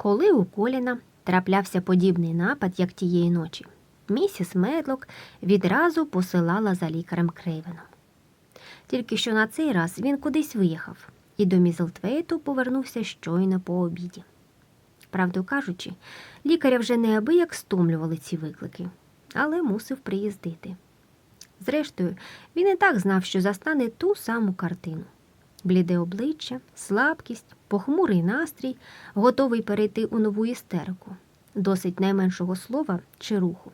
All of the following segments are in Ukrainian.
Коли у Коліна траплявся подібний напад, як тієї ночі, місіс Медлок відразу посилала за лікарем Крейвеном. Тільки що на цей раз він кудись виїхав, і до Мізелтвейту повернувся щойно по обіді. Правду кажучи, лікаря вже неабияк стомлювали ці виклики, але мусив приїздити. Зрештою, він і так знав, що застане ту саму картину бліде обличчя, слабкість, похмурий настрій, готовий перейти у нову істерику, досить найменшого слова чи руху.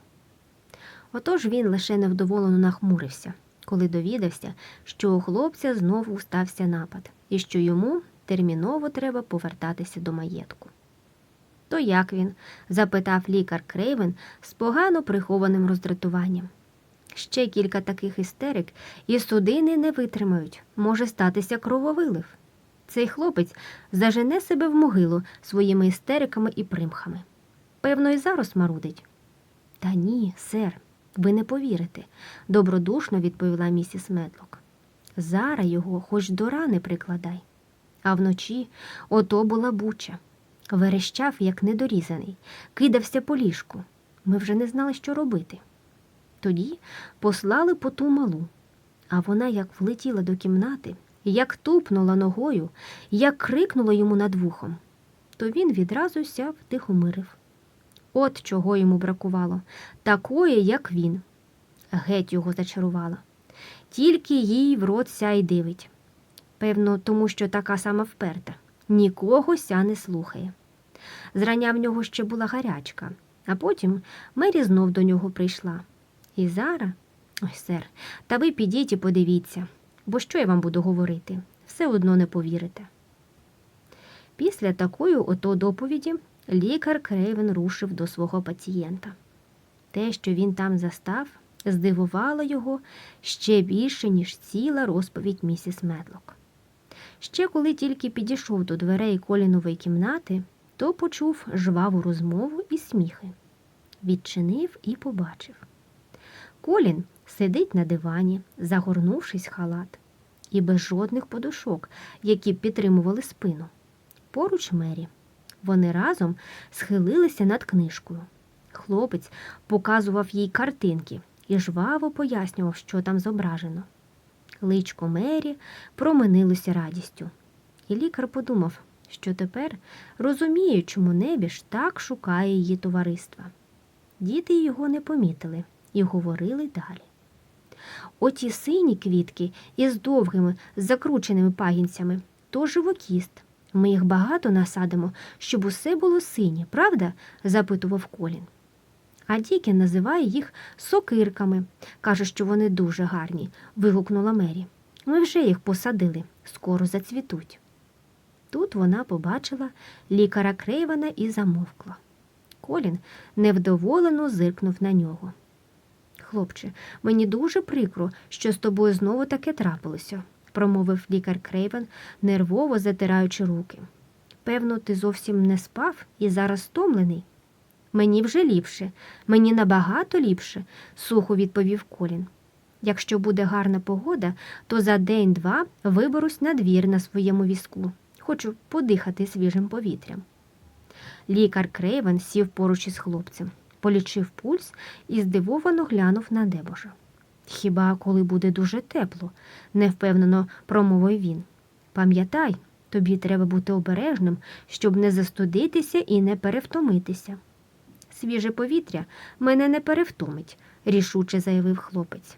Отож він лише невдоволено нахмурився, коли довідався, що у хлопця знову стався напад, і що йому терміново треба повертатися до маєтку. То як він? запитав лікар Крейвен з погано прихованим роздратуванням. Ще кілька таких істерик, і судини не витримають, може статися крововилив. Цей хлопець зажене себе в могилу своїми істериками і примхами. Певно, і зараз марудить. Та ні, сер, ви не повірите, добродушно відповіла місіс Медлок. Зара його хоч до рани прикладай. А вночі ото була буча. Верещав, як недорізаний, кидався по ліжку. Ми вже не знали, що робити. Тоді послали по ту малу, а вона як влетіла до кімнати, як тупнула ногою, як крикнула йому над вухом, то він відразу сяв тихомирив. От чого йому бракувало, такої, як він. Геть його зачарувала. Тільки їй в рот ся й дивить. Певно, тому що така сама вперта, нікого ся не слухає. Зрання в нього ще була гарячка, а потім Мері знов до нього прийшла. І Зара, ой, сер, та ви підіть і подивіться, бо що я вам буду говорити, все одно не повірите. Після такої ото доповіді лікар Крейвен рушив до свого пацієнта. Те, що він там застав, здивувало його ще більше, ніж ціла розповідь місіс Медлок. Ще коли тільки підійшов до дверей колінової кімнати, то почув жваву розмову і сміхи. Відчинив і побачив. Колін сидить на дивані, загорнувшись в халат, і без жодних подушок, які б підтримували спину. Поруч Мері. Вони разом схилилися над книжкою. Хлопець показував їй картинки і жваво пояснював, що там зображено. Личко Мері променилося радістю. І лікар подумав, що тепер розуміє, чому небіж так шукає її товариства. Діти його не помітили і говорили далі. Оті сині квітки із довгими закрученими пагінцями то живокіст. Ми їх багато насадимо, щоб усе було синє, правда? запитував Колін. А Дікін називає їх сокирками. Каже, що вони дуже гарні, вигукнула Мері. Ми вже їх посадили, скоро зацвітуть. Тут вона побачила лікаря Крейвана і замовкла. Колін невдоволено зиркнув на нього. Хлопче, мені дуже прикро, що з тобою знову таке трапилося, промовив лікар Крейвен, нервово затираючи руки. Певно, ти зовсім не спав і зараз стомлений. Мені вже ліпше, мені набагато ліпше, сухо відповів Колін. Якщо буде гарна погода, то за день-два виберусь на двір на своєму візку. Хочу подихати свіжим повітрям. Лікар Крейвен сів поруч із хлопцем, полічив пульс і здивовано глянув на небожа. Хіба коли буде дуже тепло, невпевнено промовив він. Пам'ятай, тобі треба бути обережним, щоб не застудитися і не перевтомитися. Свіже повітря мене не перевтомить, рішуче заявив хлопець.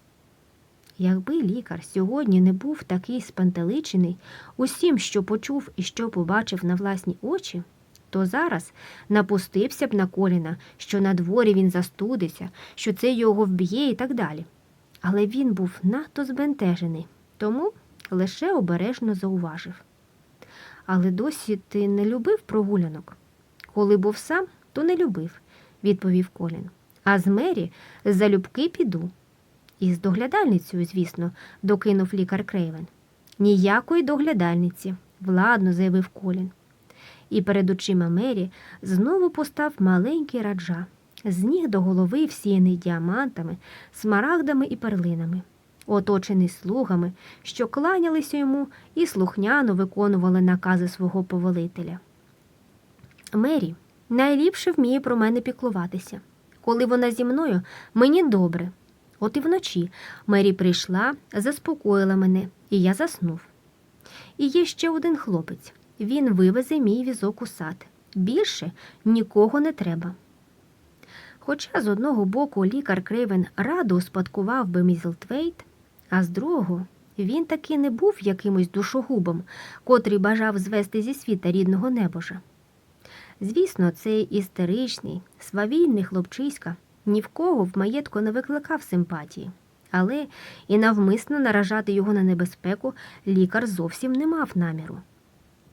Якби лікар сьогодні не був такий спантеличений усім, що почув і що побачив на власні очі, то зараз напустився б на коліна, що на дворі він застудиться, що це його вб'є і так далі. Але він був надто збентежений, тому лише обережно зауважив. Але досі ти не любив прогулянок? Коли був сам, то не любив, відповів Колін. А з Мері залюбки піду. І з доглядальницею, звісно, докинув лікар Крейвен. Ніякої доглядальниці, владно заявив Колін. І перед очима Мері знову постав маленький раджа, з ніг до голови всіяний діамантами, смарагдами і перлинами, оточений слугами, що кланялися йому і слухняно виконували накази свого повелителя. Мері найліпше вміє про мене піклуватися. Коли вона зі мною, мені добре. От і вночі Мері прийшла, заспокоїла мене, і я заснув. І є ще один хлопець. Він вивезе мій візок у сад. Більше нікого не треба. Хоча з одного боку лікар Крейвен радо успадкував би Мізелтвейт, а з другого він таки не був якимось душогубом, котрий бажав звести зі світа рідного небожа. Звісно, цей істеричний, свавільний хлопчиська ні в кого в маєтку не викликав симпатії, але і навмисно наражати його на небезпеку лікар зовсім не мав наміру.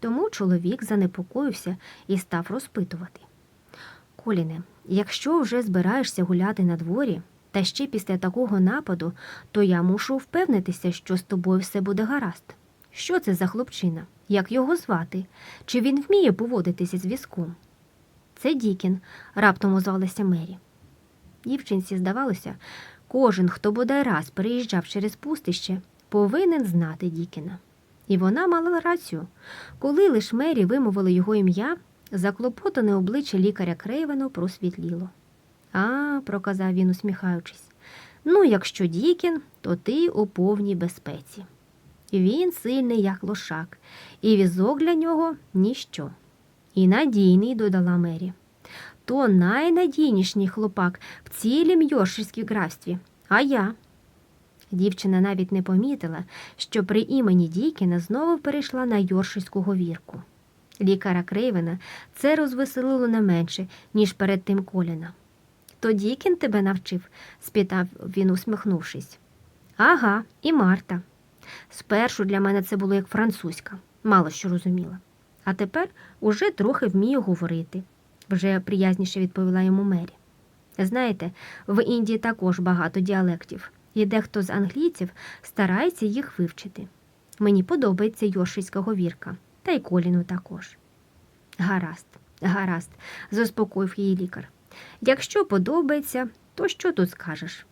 Тому чоловік занепокоївся і став розпитувати. Коліне, якщо вже збираєшся гуляти на дворі, та ще після такого нападу, то я мушу впевнитися, що з тобою все буде гаразд. Що це за хлопчина? Як його звати? Чи він вміє поводитися з візком? Це Дікін, раптом озвалася Мері. Дівчинці здавалося, кожен, хто бодай раз переїжджав через пустище, повинен знати Дікіна. І вона мала рацію. Коли лиш Мері вимовила його ім'я, заклопотане обличчя лікаря Крейвену просвітліло. А, проказав він, усміхаючись, ну, якщо Дікін, то ти у повній безпеці. Він сильний, як лошак, і візок для нього ніщо. І надійний, додала Мері. То найнадійніший хлопак в цілім Йорширській графстві, а я. Дівчина навіть не помітила, що при імені Дікіна знову перейшла на Йорширську говірку. Лікара Крейвена це розвеселило не менше, ніж перед тим Коліна. То Дікін тебе навчив? спитав він, усміхнувшись. Ага, і Марта. Спершу для мене це було як французька, мало що розуміла. А тепер уже трохи вмію говорити, вже приязніше відповіла йому Мері. Знаєте, в Індії також багато діалектів, і дехто з англійців старається їх вивчити. Мені подобається йоршицька говірка, та й коліну також. Гаразд, гаразд, заспокоїв її лікар. Якщо подобається, то що тут скажеш?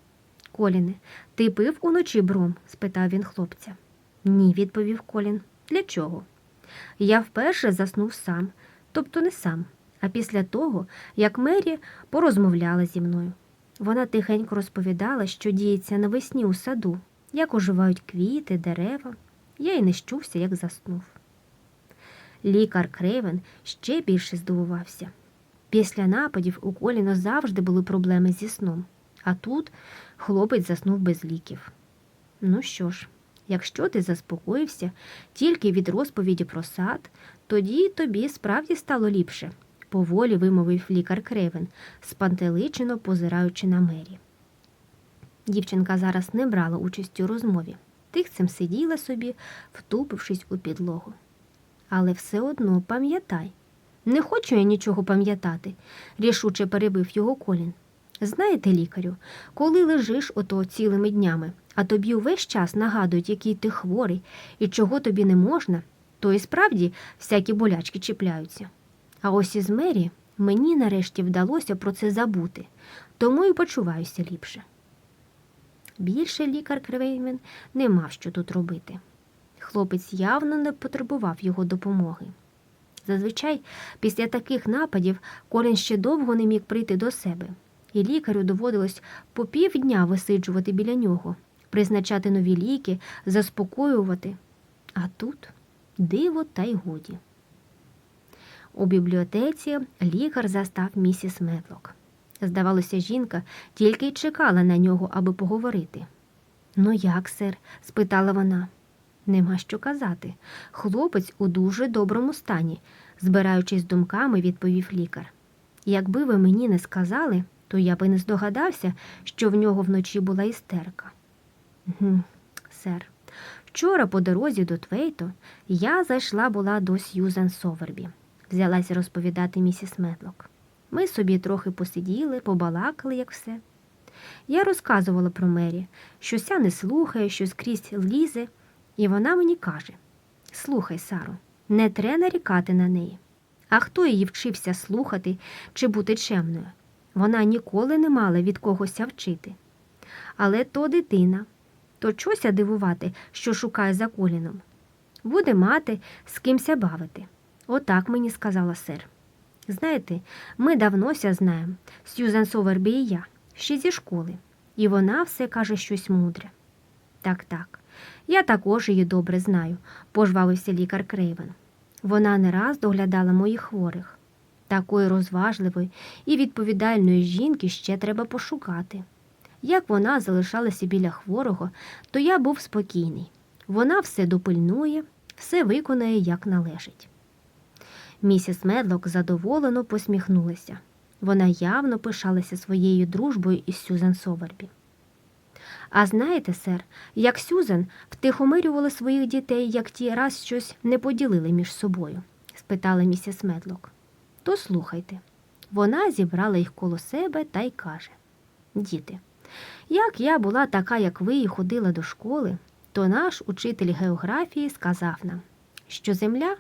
Коліне, ти пив уночі бром? спитав він хлопця. Ні, відповів Колін. Для чого? Я вперше заснув сам, тобто не сам, а після того, як Мері порозмовляла зі мною. Вона тихенько розповідала, що діється навесні у саду, як оживають квіти, дерева. Я й не щувся, як заснув. Лікар Крейвен ще більше здивувався. Після нападів у Коліна завжди були проблеми зі сном, а тут хлопець заснув без ліків. Ну що ж, якщо ти заспокоївся тільки від розповіді про сад, тоді тобі справді стало ліпше, поволі вимовив лікар Кревен, спантеличено позираючи на мері. Дівчинка зараз не брала участі у розмові, тихцем сиділа собі, втупившись у підлогу. Але все одно пам'ятай. Не хочу я нічого пам'ятати, рішуче перебив його Колін. Знаєте, лікарю, коли лежиш ото цілими днями, а тобі увесь час нагадують, який ти хворий і чого тобі не можна, то і справді всякі болячки чіпляються. А ось із Мері мені нарешті вдалося про це забути, тому і почуваюся ліпше. Більше лікар Кревеймен не мав що тут робити. Хлопець явно не потребував його допомоги. Зазвичай після таких нападів Колін ще довго не міг прийти до себе, і лікарю доводилось по півдня висиджувати біля нього, призначати нові ліки, заспокоювати. А тут диво та й годі. У бібліотеці лікар застав місіс Медлок. Здавалося, жінка тільки й чекала на нього, аби поговорити. Ну, як, сер? спитала вона. Нема що казати. Хлопець у дуже доброму стані, збираючись думками, відповів лікар. Якби ви мені не сказали, то я би не здогадався, що в нього вночі була істерика. «Гм, Сер, вчора по дорозі до Твейто я зайшла була до Сьюзен Совербі, взялася розповідати місіс Медлок. Ми собі трохи посиділи, побалакали, як все. Я розказувала про Мері, що ся не слухає, що скрізь лізе. І вона мені каже: Слухай, Саро, не треба нарікати на неї. А хто її вчився слухати чи бути чемною? Вона ніколи не мала від когося вчити. Але то дитина, то чося дивувати, що шукає за коліном. Буде мати з кимся бавити. Отак мені сказала сер. Знаєте, ми давнося знаємо, Сьюзен Совербі і я, ще зі школи, і вона все каже щось мудре. Так, так. Я також її добре знаю, пожвавився лікар Крейвен. Вона не раз доглядала моїх хворих. Такої розважливої і відповідальної жінки ще треба пошукати. Як вона залишалася біля хворого, то я був спокійний. Вона все допильнує, все виконає, як належить. Місіс Медлок задоволено посміхнулася. Вона явно пишалася своєю дружбою із Сюзан Совербі. А знаєте, сер, як Сюзан втихомирювала своїх дітей, як ті раз щось не поділили між собою? спитала місіс Медлок. То слухайте. Вона зібрала їх коло себе та й каже: Діти, як я була така, як ви, і ходила до школи, то наш учитель географії сказав нам, що земля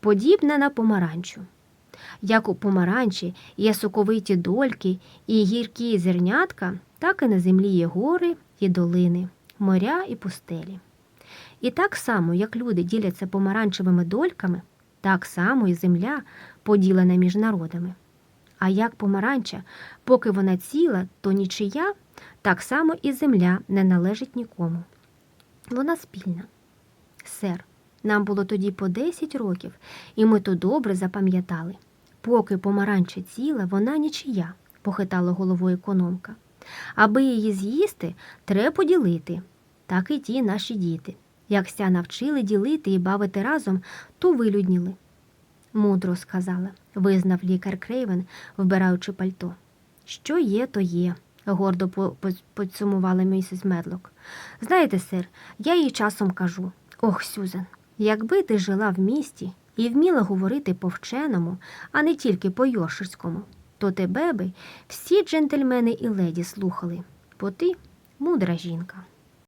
подібна на помаранчу. Як у помаранчі є соковиті дольки і гіркі зернятка, так і на землі є гори і долини, моря і пустелі. І так само, як люди діляться помаранчевими дольками, так само і земля поділена між народами. А як помаранча, поки вона ціла, то нічия, так само і земля не належить нікому. Вона спільна. Сер, нам було тоді по 10 років, і ми то добре запам'ятали. Поки помаранча ціла, вона нічия, похитала головою економка. Аби її з'їсти, треба поділити. Так і ті наші діти. Якся навчили ділити і бавити разом, то вилюдніли. Мудро сказала, визнав лікар Крейвен, вбираючи пальто. Що є, то є, гордо підсумувала місіс Медлок. Знаєте, сир, я їй часом кажу: ох, Сюзан, якби ти жила в місті і вміла говорити по-вченому, а не тільки по-йорширському, то тебе би всі джентльмени і леді слухали, бо ти мудра жінка.